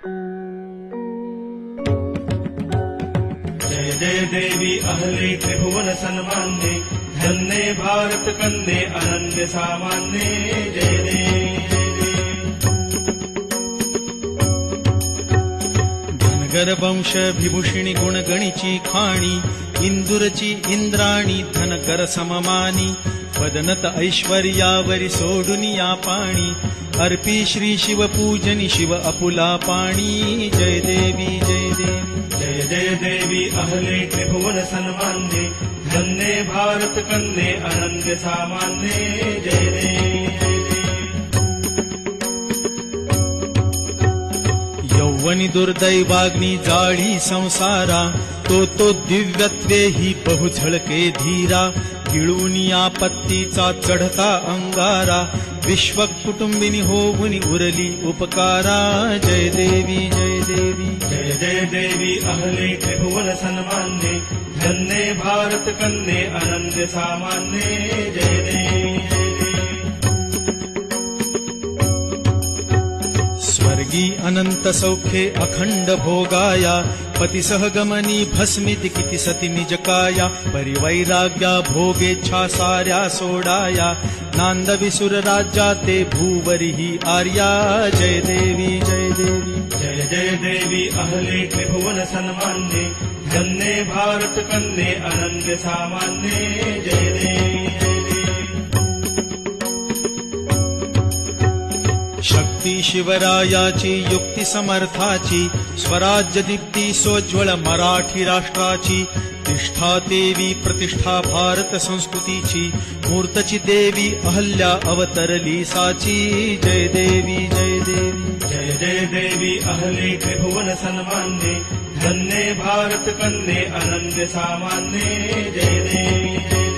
जय जय देवी अहले त्रिभुवन सन्मान्ये धन्ये भारत कन्ये अनन्य सामान्ये जय देवी। धनगर विभूषिणी गुणगणिची खाणी इंदुरची इंद्राणी धनकर सममानी वदनत ऐश्वर्यावरी सोडून या पाणी अर्पी श्री शिव पूजनी शिव अपुला पाणी. जय देवी जय देवी. जय जय देवी अहले त्रिभुवन सन्मान्ये धन्ये भारत कन्ये अनन्य सामान्ये. जय देवी. वनी दुर्दैवाग्नी जाळी संसारा तो तो दिव्यत्वे ही बहुझळके धीरा गिळून आपत्तीचा चढता अंगारा विश्व कुटुंबिनी होऊन उरली उपकारा. जय देवी जय देवी. जय जय देवी अहले त्रिभुवन सन्मान्ये धन्ये भारत कन्ये अनन्य सामान्ये. जय देवी. अनंत सौख्ये अखंड भोगाया पतिसह गमनी भस्मित किती सती निज काया परिवैराग्या भोगेच्छा साऱ्या सोडाया नांद विसुर राज्या ते भूवरी आर्या। जय देवी जय देवी। जय जय देवी अहले त्रिभुवन सन्मान्ये। धन्ये भारत कन्ये अनन्य सामान्ये शक्ती शिवरायाची युक्ती समर्थाची स्वराज्य दीप्ती सोज्वळ मराठी राष्ट्राची तिष्ठा देवी प्रतिष्ठा भारत संस्कृतीची मूर्तची देवी अहल्या अवतरली साची जय देवी जय देवी. जय जय देवी अहले त्रिभुवन सन्मान्ये धन्ये भारत कन्ये अनन्य सामान्ये. जय देवी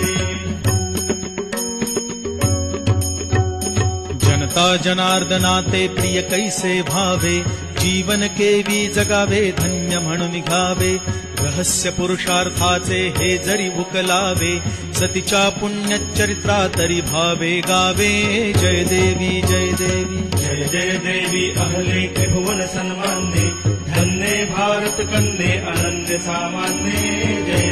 जनता जनार्दना ते प्रिय कैसे भावे? जीवन केवी जगावे धन्य म्हणून घावे रहस्य पुरुषार्थाचे हे जरी उकलावे। सतीच्या पुण्यचरित्रा तरी भावे गावे। जय देवी जय देवी। जय जय देवी अहले त्रिभुवन सन्मान्ये धन्ये भारत कन्ये अनन्य सामान्ये। जय